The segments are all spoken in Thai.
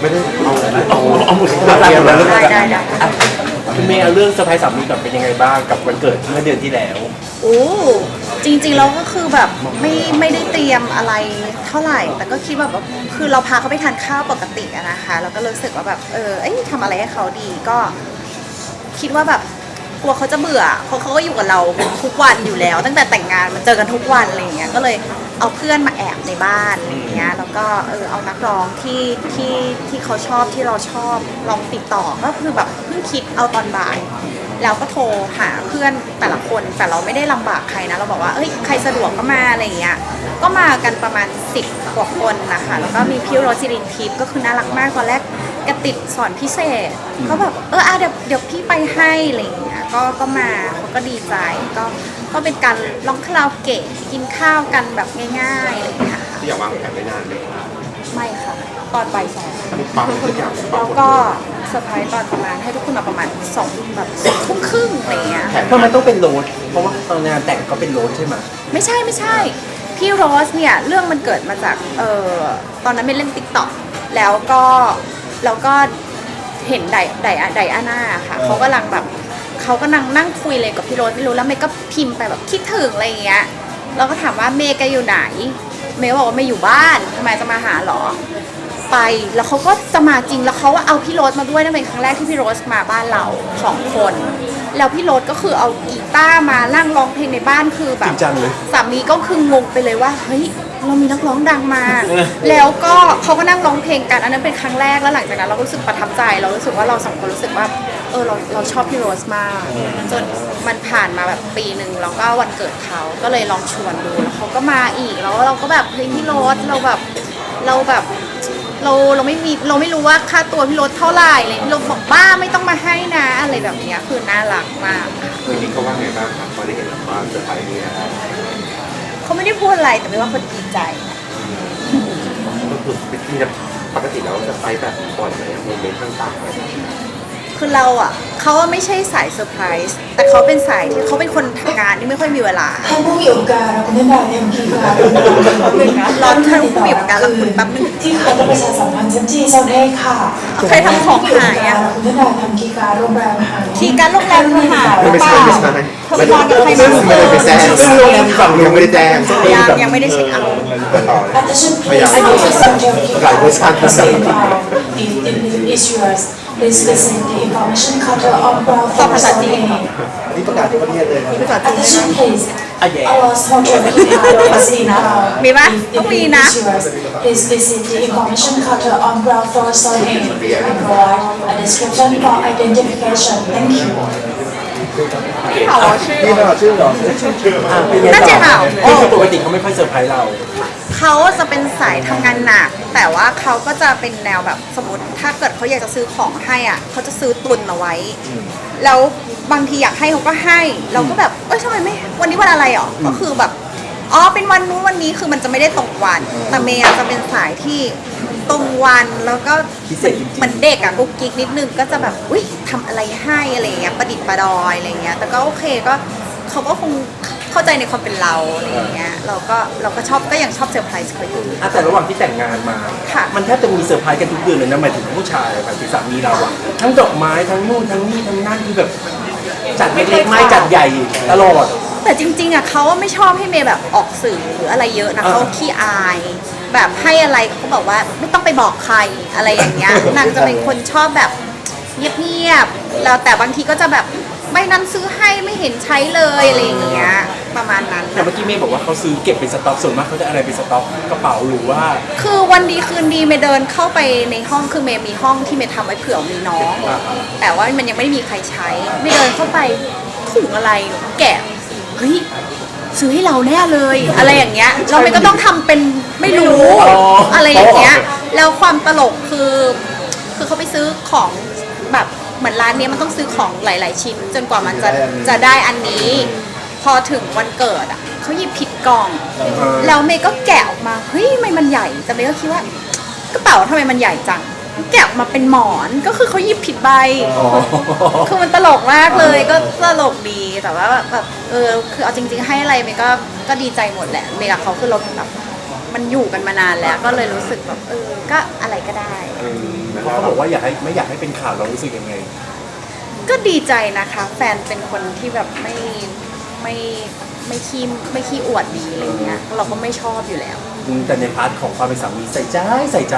ไม่ได้เอาเอาเอาหมดเอาเตรียมแล้วได้ได้ได้อะคุณเมย์เอาเรื่องเซอร์ไพรส์สามีกับเป็นยังไงบ้างกับวันเกิดเมื่อเดือนที่แล้ว โอ้จริงๆแล้วก็คือแบบไม่ไม่ได้เตรียมอะไรเท่าไหร่ แต่ก็คิดแบบว่าคือเราพาเขาไปทานข้าวปกติอะนะคะ แล้วก็รู้สึกว่าแบบเออเอ้ยทำอะไรให้เขาดีก็ คิดว่าแบบ กลัวเขาจะเบื่อเพราะเขาก็อยู่กับเราทุกวันอยู่แล้ว ตั้งแต่แต่งงานมันเจอกันทุกวันอะไรอย่างเงี้ยก็เลยเอาเพื่อนมาแอบในบ้านอะไรอย่างเงี้ยแล้วก็เออเอานักร้องที่ที่ที่เขาชอบที่เราชอบลองติดต่อก็คือแบบเพิ่งคิดเอาตอนบ่าย แล้วก็โทรหาเพื่อนแต่ละคนแต่เราไม่ได้ลำบากใครนะ เราบอกว่าเอ้ยใครสะดวกก็มาอะไรอย่างเงี้ยก็มากันประมาณ 10กว่าคนนะคะแล้วก็มีพี่โรจิรินทิพย์ก็คือน่ารักมากตอนแรกแกติดสอนพิเศษก็แบบเอออะเดี๋ยวเดี๋ยวพี่ไปให้อะไรอย่างเงี้ย ก็ก็มาเขาก็ดีใจก็ก็เป็นการร้องคาราโอเกะกินข้าวกันแบบง่ายๆอะไรอย่างเงี้ยค่ะที่อยากวางแผนไว้นานเลยไม่ค่ะ ตอนบ่ายสองปั๊มทุกอย่างปั๊แล้มวก็เซอร์ไพรส์ตอนประมาณให้ทุกคนมาประมาณสองแบบสองทุ่มครึ่งอะไรอย่างเงี้ย แผนทำไมต้องเป็นโรสเพราะว่าตอนงานแต่งก็เป็นโรสใช่ไหมไม่ใช่ไม่ใช่ พี่โรสเนี่ย เรื่องมันเกิดมาจากเออตอนนั้นไม่เล่นติ๊กต็อกแล้วก็แล้วก็เห็นไดไดไดอาน่าค่ะเขากำลังแบบ เขากำลังนั่งคุยเลยกับพี่โรสไม่รู้แล้วเมย์ก็พิมพ์ไปแบบคิดถึงอะไรอย่างเงี้ยเราก็ถามว่าเมย์แกอยู่ไหน เมย์บอกว่าไม่อยู่บ้านทำไมจะมาหาหรอ ไปแล้วเขาก็จะมาจริงแล้วเขาเอาพี่โรสมาด้วยนั่นเป็นครั้งแรกที่พี่โรสมาบ้านเราสองคน แล้วพี่โรสก็คือเอากีตาร์มานั่งร้องเพลงในบ้านคือแบจบริงจังเลย สามีก็คืองงไปเลยว่าเฮ้ย เรามีนักร้องดังมา แล้วก็เขาก็นั่งร้องเพลงกันอันนั้นเป็นครั้งแรกแล้วหลังจากนั้นเราก็รู้สึกประทับใจ เรารู้สึกว่าเราสองคนรู้สึกว่าเออเราเราชอบพี่โรสมากจนมันผ่านมาแบบปีหนึ่งแล้วก็วันเกิดเขาก็เลยลองชวนดูแล้วเขาก็มาอีกแล้วเราก็แบบเฮ้ยพี่โรสเราแบบเราแบบเราเราไม่มีเราไม่รู้ว่าค่าตัวพี่โรสเท่าไหร่เลยพี่โรสบอกบ้าไม่ต้องมาให้นะอะไรแบบเนี้ยคือน่ารักมากวันนี้เขาว่าไงบ้างครับพอได้เห็นว่าเซอร์ไพรส์เนี่ย เขาไม่ได้พูดอะไรแต่ไม่ว่าเขาดีใจก็คือมีปกติแล้วเซอร์ไพรส์แบบบ่อยไหมโมเมนต์ต่างๆไหมคือเราอะเขาว่าไม่ใช่สายเซอร์ไพรส์แต่เขาเป็นสายที่เขาเป็นคนทำงานที่ไม่ค่อยมีเวลา ท่านผู้มีโอกาสเราคุณได้เอ็มคีการรอท่านผู้มีโอกาสรับคุณแป๊บนึงที่เขาจะประชาสัมพันธ์ชั้นจีเซาเด้ค่ะใครทำของหายอะคุณได้ทำคีการโรงแรมหายทีการโรงแรมเธอหายหรือไม่เปใช่ล่าไม่ใช่ เธอไปนอนกับใครมาไม่ได้ไปแจ้งซึ่งโรงแรมฝั่งยังไม่ได้แจ้งยังยังไม่ได้เช็คเอาท์ต่อเลย Attention please passenger หลายเวอร์ชัน It it is yours Please listen the information counter on ground ตอบ floor ภาษาจีนนี่ประกาศที่ประเทศเลยนะภาษาจีน Attention please อะแย่ Our hotel is in now มีปะต้องมีนะ Please visit the information counter on ground floor store A and provide a description for identification. Thank you. พี่เขาชื่อนี่เราชื่อเหรออะเป็นไงน่าต่จะอเห่าคือปกติเขาไม่ค่อยเซอร์ไพรส์เรา เขาจะเป็นสายทำงานหนัก แต่ว่าเขาก็จะเป็นแนวแบบสมมติถ้าเกิดเขาอยากจะซื้อของให้อะเขาจะซื้อตุนเอาไว้ แล้วบางทีอยากให้เขาก็ให้ เราก็แบบเอ้ยทำไมไม่วันนี้วันอะไรอะก็คือแบบอ๋อเป็นวันนู้นวันนี้คือมันจะไม่ได้ตรงวัน แต่เมย์อะจะเป็นสายที่ ตรงวันแล้วก็พิเศษจริงๆ เหมือนเด็กอะกุ๊กกิ๊กนิดนึงก็จะแบบอุ้ยทำอะไรให้อะไรเงี้ยประดิษฐ์ประดอยอะไรเงี้ยแต่ก็โอเคก็เขาก็คงเข้าใจในความเป็นเราอะไรอย่างเงี้ยเราก็เราก็ชอบก็ยังชอบเซอร์ไพรส์เขาอยู่ อะแต่ระหว่างที่แต่งงานมา ค่ะ มันแทบจะมีเซอร์ไพรส์กันทุกเดือนเลยนะหมายถึงผู้ชายหมายถึงสามีเราอะทั้งดอกไม้ทั้งนู่นทั้งนี่ทั้งนั่นคือแบบจัดเล็กๆไม่จัดใหญ่ตลอด แต่จริง ๆอะเขาไม่ชอบให้เมย์แบบออกสื่อหรืออะไรเยอะนะอ่าเขาขี้อาย แบบให้อะไรเขาบอกว่าไม่ต้องไปบอกใครอะไรอย่างเงี้ยนางจะเป็นคนชอบแบบเงียบๆแล้วแต่บางทีก็จะแบบไม่นั้นซื้อให้ไม่เห็นใช้เลยอะไรอย่างเงี้ยประมาณนั้น แต่เมื่อกี้เมย์บอกว่าเขาซื้อเก็บเป็นสต็อกส่วนมากเขาจะอะไรเป็นสต็อกกระเป๋าหรือว่า คือวันดีคืนดีเมย์เดินเข้าไปในห้องคือเมย์มีห้องที่เมย์ทำไว้เผื่อมีน้องอ่าแต่ว่ามันยังไม่ได้มีใครใช้เมย์เดินเข้าไปถุงอะไรแกะ เฮ้ยซื้อให้เราแน่เลย อะไรอย่างเงี้ยเราเมย์ก็ต้องทำเป็นไม่รู้อ๋ออ อะไรอย่างเงี้ยแล้วความตลกคือ คือเขาไปซื้อของแบบเหมือนร้านเนี้ยมันต้องซื้อของหลาย ๆ ชิ้น จนกว่ามันจะจะได้อันนี้ พอถึงวันเกิดอะเขาหยิบผิดกล่อง แล้วเมย์ก็แกะออกมาเฮ้ยทำไมมันใหญ่แต่เมย์ก็คิดว่ากระเป๋าทำไมมันใหญ่จัง แกะออกมาเป็นหมอนก็คือเขาหยิบผิดใบ อ๋อ คือมันตลกมากเลยก็ตลกดีแต่ว่าแบบแบบเออคือเอาจริง ๆ ให้อะไรเมย์ก็ก็ดีใจหมดแหละเมย์กับเขาคือเราแบบมันอยู่กันมานานแล้ว ก็เลยรู้สึกแบบเออก็อะไรก็ได้ เออเขาบอกว่าอยากให้ไม่อยากให้เป็นข่าวเรารู้สึกยังไง ก็ดีใจนะคะ แฟนเป็นคนที่แบบไม่ไม่ไม่ขี้ไม่ขี้อวดดีอะไรเงี้ยเราก็ไม่ชอบอยู่แล้ว อืมแต่ในพาร์ทของความเป็นสามีใส่ใจใส่ใจ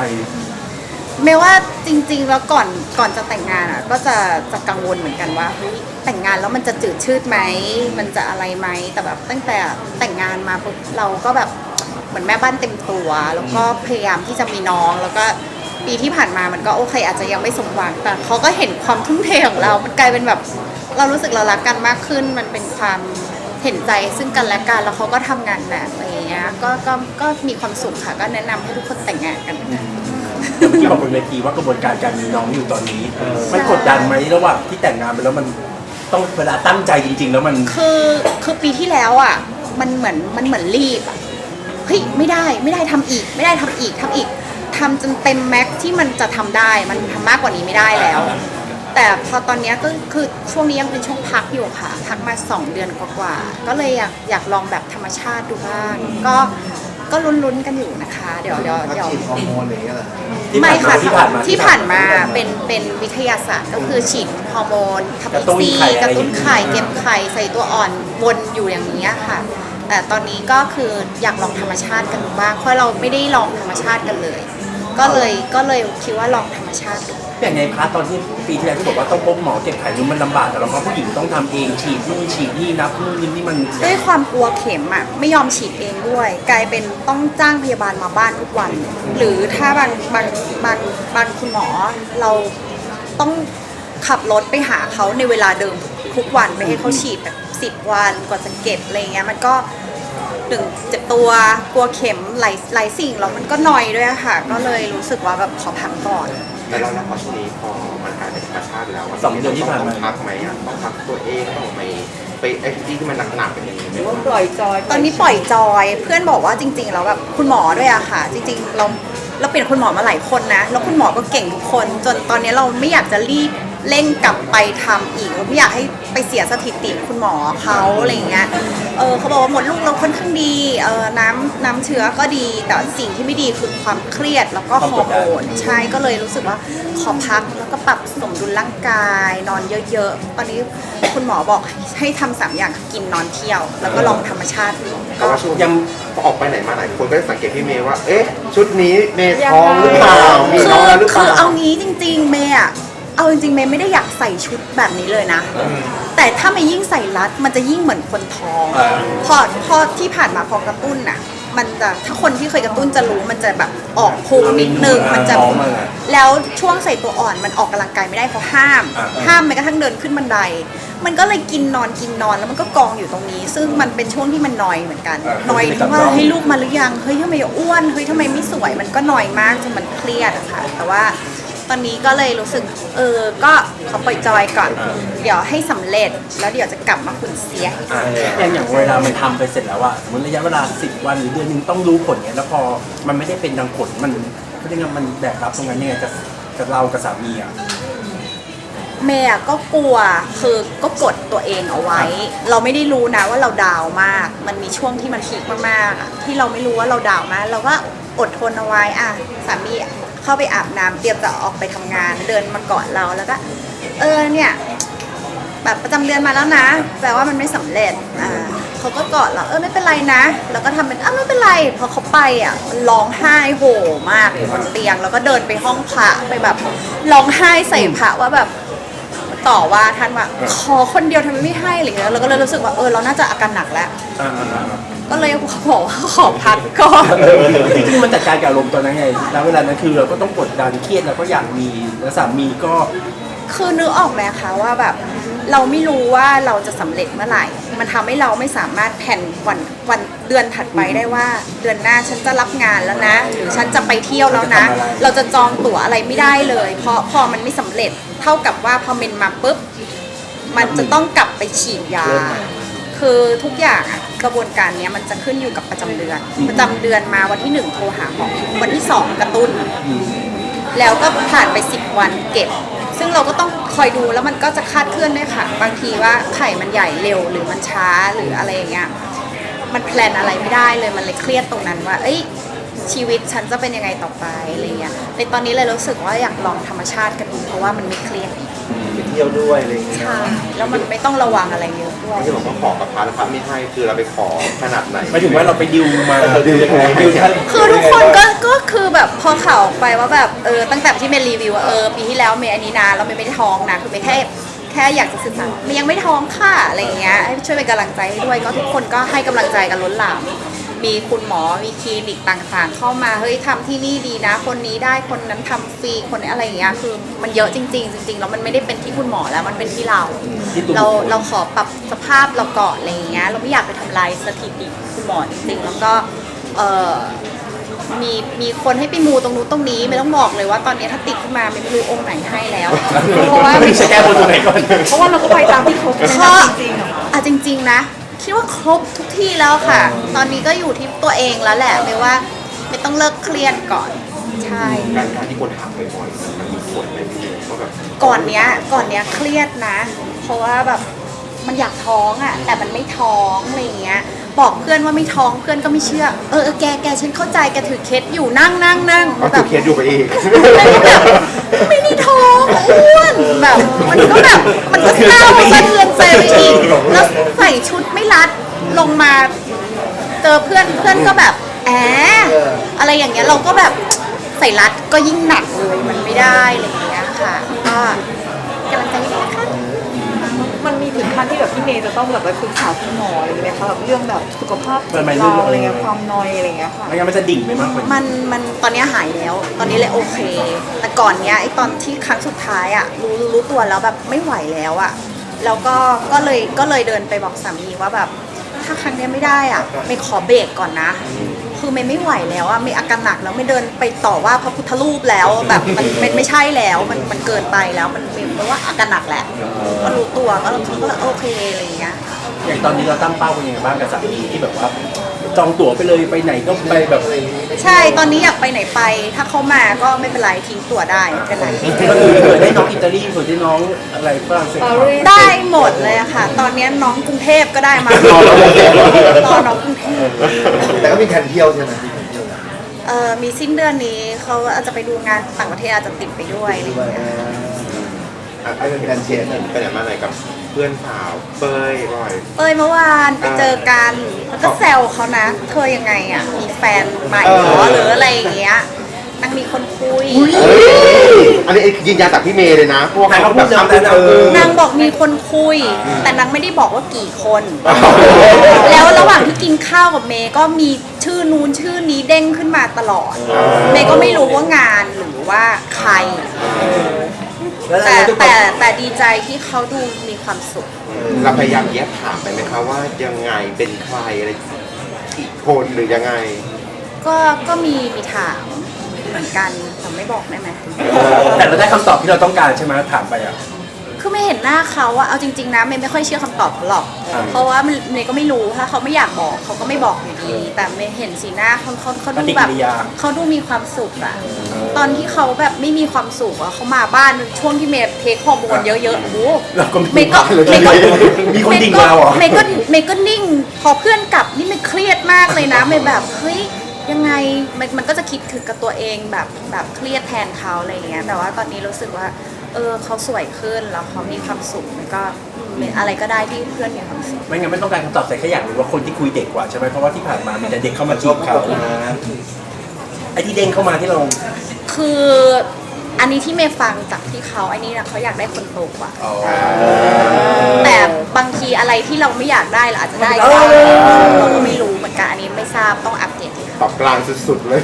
ไม่ว่าจริง ๆ แล้วก่อนก่อนจะแต่งงานอะ ก็จะจะกังวลเหมือนกันว่าเฮ้ยแต่งงานแล้วมันจะจืดชืดไหมมันจะอะไรไหมแต่แบบตั้งแต่แต่งงานมาปุ๊บเราก็แบบเหมือนแม่บ้านเต็มตัว แล้วก็พยายามที่จะมีน้อง แล้วก็ปีที่ผ่านมามันก็โอเค อาจจะยังไม่สมหวังแต่เขาก็เห็นความทุ่มเทของเรา มันกลายเป็นแบบ เรารู้สึกเรารักกันมากขึ้น มันเป็นความเห็นใจซึ่งกันและกันแล้วเขาก็ทำงานหนักอะไรอย่างเงี้ยก็ก็ก็มีความสุขค่ะก็แนะนำให้ทุกคนแต่งงานกันนะคะ ที่บอกบนเวทีว่ากระบวนการการมีน้องอยู่ตอนนี้ มันกดดันไหมระหว่างที่แต่งงานไปแล้วมันต้องเวลาตั้งใจจริง ๆ แล้วมัน คือคือปีที่แล้วอะมันเหมือนมันเหมือนรีบอะเฮ้ยไม่ได้ไม่ได้ทำอีก ไม่ได้ทำอีกทำอีกทำจนเต็มแม็กซ์ที่มันจะทำได้มันทำมากกว่านี้ไม่ได้แล้ว แต่พอตอนเนี้ยก็คือช่วงนี้ยังเป็นช่วงพักอยู่ค่ะ พักมา 2 เดือนกว่าๆก็เลยอยากอยากลองแบบธรรมชาติดูบ้างก็ ก็ลุ้นๆกันอยู่นะคะ เดี๋ยวเดี๋ยวเดี๋ยว ฉีดฮอร์โมนอะไรอย่างเงี้ยเหรอที่ไม่ผ่านมาค่ะที่ผ่านมาที่ผ่านมาเป็นเป็นวิทยาศาสตร์ก็คือฉีดฮอร์โมนทำกระตุ้นซีไข่กอะไรระตุ้นไข่อย่างเงี้ยเก็บไข่ใส่ตัวอ่อนวนอยู่อย่างนี้ยค่ะ แต่ตอนนี้ก็คืออยากลองธรรมชาติกันดูบ้างเพราะเราไม่ได้ลองธรรมชาติกันเลย ก็เลยก็เลยคิดว่าลองธรรมชาติดู อย่างในพาร์ทตอนที่ปีที่แล้วที่บอกว่าต้องพบหมอเก็บไข่นุ่มมันลำบากแต่เราก็ผู้หญิงต้องทำเองฉีดนู่นฉีดนี่นับนู่นนี่นี่มันด้วยความกลัวเข็มอะไม่ยอมฉีดเองด้วย กลายเป็นต้องจ้างพยาบาลมาบ้านทุกวัน หรือถ้าบางบางบางบางคุณหมอเราต้องขับรถไปหาเขาในเวลาเดิมทุกวันไปให้เขาฉีดแบบสิบวันกว่าจะเก็บอะไรเงี้ยมันก็หนึ่งเจ็บตัวกลัวเข็มหลายหลายสิ่งแล้วมันก็หนอยด้วยอะค่ะ ก็เลยรู้สึกว่าแบบขอพักก่อน แล้วเราแล้วพอช่วงนี้พอมันกลายเป็นธรรมชาติแล้วะสองเดือนที่ผ่านมา ต้องพักไหมอะต้องพักตัวเองต้องไปไปไอ้ที่ที่มันหนักๆเป็นยังไงไหมตอนนี้ปล่อยจอยเพื่อนบอกว่าจริงๆแล้วแบบคุณหมอด้วยอะค่ะ จริง ๆ เราเราเปลี่ยนคุณหมอมาหลายคนนะ แล้วคุณหมอก็เก่งทุกคน จนตอนนี้เราไม่อยากจะรีบ เร่งกลับไปทำอีกเราไม่อยากให้ไปเสียสถิติคุณหมอเขาอะไรอย่างเงี้ย เออเขาบอกว่าหมดลูกเราค่อนข้างดี เออน้ำน้ำเชื้อก็ดี แต่สิ่งที่ไม่ดีคือความเครียดแล้วก็ฮอร์โมนใช่ก็เลยรู้สึกว่าขอพักแล้วก็ปรับสมดุลร่างกาย นอนเยอะๆ ตอนนี้คุณหมอบอกให้ทำสามอย่างคือกินนอนเที่ยว แล้วก็ลองธรรมชาติดูแต่ว่าช่วงยังพอออกไปไหนมาไหนคนก็จะสังเกตพี่เมย์ว่า เอ๊ะ ชุดนี้เมย์ท้องหรือเปล่ามีคืน้องแล้วหรือเปคืล่าอเอางี้จริง ๆ เมย์อะ เอาจริงๆเมย์ไม่ได้อยากใส่ชุดแบบนี้เลยนะ แต่ถ้าเมย์ยิ่งใส่รัดมันจะยิ่งเหมือนคนท้องอ่าพอพอที่ผ่านมาพอกระตุ้นน่ะ มันจะถ้าคนที่เคยกระตุ้นจะรู้มันจะแบบออกพุงนิดนึงมันจะท้องมาไงแล้วช่วงใส่ตัวอ่อนมันออกกำลังกายไม่ได้เพราะห้ามอ่าห้ามแม้กระทั่งเดินขึ้นบันได มันก็เลยกินนอนกินนอนแล้วมันก็กองอยู่ตรงนี้ ซึ่งมันเป็นช่วงที่มันนอยเหมือนกันนอยที่ว่าเฮ้ยลูกมาหรือยังเฮ้ยทำไมอ้วนเฮ้ยทำไมไม่สวยมันก็นอยมากจนมันเครียดอะค่ะแต่ว่า ตอนนี้ก็เลยรู้สึก เออ ก็ขอปล่อยจอยก่อน เดี๋ยวให้สำเร็จ แล้วเดี๋ยวจะกลับมาขุนเสียให้อะอย่างอย่างเวลามันทำไปเสร็จแล้วอะสมมติระยะเวลา 10 วันหรือเดือนหนึงต้องรู้ผลเนี่ยแล้วพอมันไม่ได้เป็นดังผลมันเขาเรียกว่ามันแบกรับตรงนั้นยังไงกับกับเรากับสามีอะ เมย์อะก็กลัว คือก็กดตัวเองเอาไว้ เราไม่ได้รู้นะว่าเราดาวน์มาก มันมีช่วงที่มันพีคมากๆอะที่เราไม่รู้ว่าเราดาวน์มาก เราก็อดทนเอาไว้ อะ สามี เข้าไปอาบน้ำเตรียมจะออกไปทำงานเดินมากอดเราแล้วก็ เออเนี่ยแบบประจำเดือนมาแล้วนะ แปลว่ามันไม่สำเร็จอ่าเขาก็กอดเราเออไม่เป็นไรนะ แล้วก็ทำเป็นอะไม่เป็นไรพอเขาไปอะมันร้องไห้โหมากอยู่บนเตียง แล้วก็เดินไปห้องพระไปแบบร้องไห้ใส่พระว่าแบบต่อว่าท่านว่าขอคนเดียวทำไมไม่ให้อะไรเงี้ยเราก็เลยรู้สึกว่าเออเราน่าจะอาการหนักแล้วอ่าอ่าอ่า ก็เลยบอกว่าขอพักก่อน จริงๆมันจัดการกับอารมณ์ตอนนั้นไงแล้วเวลานั้นคือเราก็ต้องกดดันเครียดเราก็อยากมีแล้วสามีก็ คือนึกออกไหมคะว่าแบบเราไม่รู้ว่าเราจะสำเร็จเมื่อไหร่ มันทำให้เราไม่สามารถแผนวันวันเดือนถัดไปได้ว่า เดือนหน้าฉันจะรับงานแล้วนะ หรือฉันจะไปเที่ยวแล้วนะ เราจะจองตั๋วอะไรไม่ได้เลย เพราะพอมันไม่สำเร็จเท่ากับว่าพอเมนมาปุ๊บ มันจะต้องกลับไปฉีดยา คือทุกอย่างอะ กระบวนการเนี้ยมันจะขึ้นอยู่กับประจำเดือน ประจำเดือนมาวันที่หนึ่งโทรหาหมอวันที่สองกระตุ้น แล้วก็ผ่านไป 10 วันเก็บ ซึ่งเราก็ต้องคอยดูแล้วมันก็จะคาดเคลื่อนด้วยค่ะ บางทีว่าไข่มันใหญ่เร็วหรือมันช้าหรืออะไรอย่างเงี้ย มันแพลนอะไรไม่ได้เลยมันเลยเครียดตรงนั้นว่า เอ้ยชีวิตฉันจะเป็นยังไงต่อไปอะไรเงี้ยในตอนนี้เลยรู้สึกว่าอยากลองธรรมชาติกันดูเพราะว่ามันไม่เครียด ไปเที่ยวด้วยอะไรอย่างเงี้ยใช่แล้วมันไม่ต้องระวังอะไรเยอะด้วย ที่บอกว่าขอกับพระแล้วพระไม่ให้คือเราไปขอขนาดไหน หมายถึงว่าเราไปดิวมาเออดิวยังไง ดิวท่าน คือทุกคนก็ก็คือแบบพอข่าวออกไปว่าแบบเออตั้งแต่ที่เมย์รีวิวว่าเออปีที่แล้วเมย์อันนี้นะแล้วเมย์ไม่ได้ท้องนะคือเมย์แค่แค่อยากจะสื่อสารเมย์ยังไม่ท้องค่ะอะไรอย่างเงี้ยให้ช่วยเป็นกำลังใจให้ด้วยก็ทุกคนก็ให้กำลังใจกันล้นหลาม มีคุณหมอมีคลินิกต่างๆ เข้ามาเฮ้ยทำที่นี่ดีนะ คนนี้ได้คนนั้นทำฟรีคนนี้อะไรอย่างเงี้ยคือมันเยอะจริง ๆ จริงๆแล้วมันไม่ได้เป็นที่คุณหมอแล้วมันเป็นที่เรา ที่ตัวเราบุคคล เราขอปรับสภาพเราก่อนอะไรอย่างเงี้ยเราไม่อยากไปทำลายสถิติคุณหมอจริงๆแล้วก็เออมีมีคนให้ไปมูตรงนู้นตรงนี้ไม่ต้องบอกเลยว่าตอนนี้ถ้าติดขึ้นมาไม่รู้องค์ไหนให้แล้ว เพราะว่า ไม่จะแก้บนตัวไหนก่อน เพราะว่าเราก็ไปตามที่เขาแนะเพราะนำจริงๆเหรอคะ อะจริง ๆ นะ คิดว่าครบทุกที่แล้วค่ะ ตอนนี้ก็อยู่ที่ตัวเองแล้วแหละไม่ว่าไม่ต้องเลิกเครียดก่อน ใช่ การการที่คนถามบ่อยๆมันมีผลไหมพี่ว่าแบบก่อนเนี้ยก่อนเนี้ยเครียดนะ เพราะว่าแบบมันอยากท้องอะแต่มันไม่ท้องอะไรอย่างเงี้ย บอกเพื่อนว่าไม่ท้องเพื่อนก็ไม่เชื่อ เออเออแกแกฉันเข้าใจแกถือเคสอยู่นั่งนั่งนั่งเอาแบถืบอเคสอยู่ไปอีก แล้วก็แบบไม่ได้ท้องอ้วนแบบมันก็แบบมันก็เศร้าสะเทือนใจไปอีกแล้วใส่ชุดไม่รัดลงมา เจอเพื่อนเพื่อนก็แบบแอบอะไรอย่างเงี้ยเราก็แบบใส่รัดก็ยิ่งหนักเลยมันไม่ได้อะไรอย่างเงี้ยค่ะ ก็กำลังใจให้นะคะมันมีถึง ขั้นที่แบบพี่เมย์จะต้องแบบไปปรึกษาคุณหมออะไรอย่างเงี้ยคะแบบเรื่องแบบสุขภาพจิตมันไม่เราเรื่องอะไรเงี้ยความนอยอะไรเงี้ยค่ะ ไม่งั้นมันจะดิ่งไปมากกว่านี้มันมันตอนเนี้ยหายแล้ว ตอนนี้เลยโอเค แต่ก่อนเนี้ยไอตอนที่ครั้งสุดท้ายอะรู้รู้ตัวแล้วแบบไม่ไหวแล้วอะแล้วก็ก็เลยก็เลยเดินไปบอกสามีว่าแบบถ้าครั้งเนี้ยไม่ได้อะไม่ขอเบรกก่อนนะ คือเมย์ไม่ไหวแล้วอะเมย์อาการหนักแล้วไม่เดินไปต่อว่าพระพุทธรูปแล้วแบบมันมันไม่ใช่แล้วมันมันเกินไปแล้วมันเพราะว่าอาการหนักแหละก็รู้ตัวก็รู้ตัวก็โอเคอะไรอย่างเงี้ย อย่างตอนนี้เราตั้งเป้าเป็นยังไงบ้างกับสามีที่แบบว่า จองตั๋วไปเลยไปไหนก็ไปแบบ ใช่ตอนนี้อยากไปไหนไป ถ้าเขามาก็ไม่เป็นไรทิ้งตัวได้ไม่เป็นไรก็คือเผื่อได้น้องอิตาลีเผื่อได้น้องอะไรฝรั่งเศสได้หมดเลยอะค่ะ ตอนนี้น้องกรุงเทพก็ได้มารอน้องกรุงเทพรอน้องกรุงเทพแต่ก็มีแผนเที่ยวใช่ไหมมีแผนเที่ยวนะเออมีสิ้นเดือนนี้เขาอาจจะไปดูงานต่างประเทศอาจจะติดไปด้วยอะไรอย่างเงี้ย อะเป็นการเชียร์ไปไหนมาไหนกับ เพื่อนสาวเป้ยบ่อย เอ้ยเมื่อวานไปเจอกันแล้วก็แซวเขานะ เธอยังไงอะ มีแฟนใหม่เหรอหรืออะไรอย่างเงี้ยนางมีคนคุย เฮ้ยอันนี้ยืนยันจากพี่เมย์เลยนะพวกนางก็เขาพูแบดบแล้วทำเป็นนะเออ นางบอกมีคนคุย แต่นางไม่ได้บอกว่ากี่คนแล้วระหว่างที่กินข้าวกับเมย์ก็มีชื่อนู้นชื่อนี้เด้งขึ้นมาตลอด เมย์ก็ไม่รู้ว่างานหรือว่าใคร แล้วแต่ทุกคนแต่แต่ดีใจที่เขาดูมีความสุข เราพยายามแยกถามไปไหมคะว่ายังไงเป็นใครอะไรกี่คนหรือยังไง ก็ก็มีมีถามเหมือนกันแต่ไม่บอกได้ไหม แต่เราได้คำตอบที่เราต้องการใช่ไหมถามไปอะ คือไม่เห็นหน้าเขาอะเอาจริงๆนะเมย์ไม่ค่อยเชื่อคำตอบเขาหรอก อ่า เพราะว่ามันเมย์ก็ไม่รู้ถ้าเขาไม่อยากบอกเขาก็ไม่บอกอยู่ดี แต่เมย์เห็นสีหน้าเขาเขาเขาปดูฏิแบกิบริยา เขาดูมีความสุขอะตอนที่เขาแบบไม่มีความสุขอะเขามาบ้านช่วงที่เมย์เทคฮอร์โมนเยอะๆโอ้โห เราก็เมไม่ย์ก็รู้เมย์ก็ มีคนดิ่งเราเหรอ เมย์ก็เมย์ก็นิ่ง พอเพื่อนกลับนี่เมย์เครียดมากเลยนะเมย์แบบเฮ้ยยังไงมันมันก็จะคิดถึงกับตัวเองแบบแบบเครียดแทนเขาอะไรอย่างเงี้ยแต่ว่าตอนนี้รู้สึกว่า เออเขาสวยขึ้นแล้วเขามีความสุขมันก็อะไรก็ได้ที่เพื่อนมีความสุขไม่งั้นไม่ต้องการคำตอบแต่แค่อยากรู้ว่าคนที่คุยเด็กกว่าใช่ไหมเพราะว่าที่ผ่านมามีแต่เด็กเข้ามาจีบเขาไอ้ที่เด้งเข้ามาที่เราคืออันนี้ที่เมย์ฟังจากที่เขาอันนี้นะเขาอยากได้คนโตกว่า แต่บางทีอะไรที่เราไม่อยากได้เราอาจจะได้ก็ได้เราก็ไม่รู้เหมือนกันอันนี้ไม่ทราบต้องอัปเดตที่เขา ตอบกลางสุดๆเลย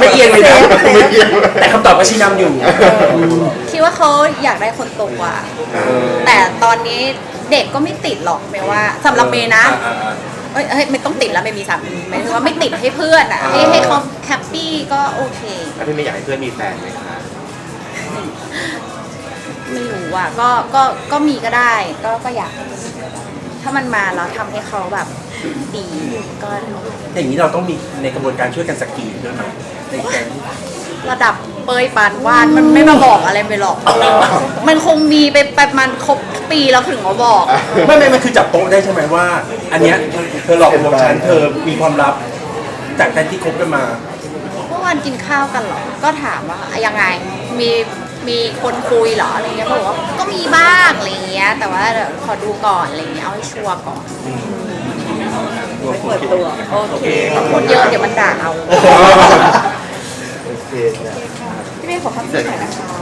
ไม่เอียงเลยนะไม่เอียงเลยแต่คำตอบก็ชี้นำอยู่คิดว่าเขาอยากได้คนโตกว่า แต่ตอนนี้เด็กก็ไม่ติดหรอกเมย์ว่าสำหรับเมย์นะอ่าอ่า เอ้ยเอ้ยไม่ต้องติดแล้วไม่มีสามีหมายถึงว่าไม่ติดให้เพื่อนอะ ให้ให้เขาแฮปปี้ก็โอเค แล้วพี่เมย์อยากให้เพื่อนมีแฟนไหมคะไม่รู้อะก็ก็ก็มีก็ได้ ก็ก็อยาก ถ้ามันมาแล้วทำให้เขาแบบ ดีก็อย่างนี้เราต้องมีในกระบวนการช่วยกันสกรีนด้วยไหมในแก๊งระดับเปยปานวานมันไม่มาบอกอะไรไปหรอก มันคงมีไปประมาณครบปีแล้วถึงมาบอก ไม่ไม่มันคือจับโต๊ะได้ใช่ไหมว่า อันเนี้ยเธอหลอกลวงฉันเธอมีความลับ จากการที่คบกันมาวันกินข้าวกันเหรอ ก็ถามว่าอะยังไงมีมีคนคุยเหรออะไรเงี้ยเขาบอกว่าก็มีบ้างอะไรเงี้ย แต่ว่าเดี๋ยวขอดูก่อนอะไรเงี้ยเอาให้ชัวร์ก่อน ไม่เปิดตัวโอเคพูดเยอะเดี๋ยวมันด่าเอาโอเคนะพี่เมย์ขอคำถามหน่อยนะคะ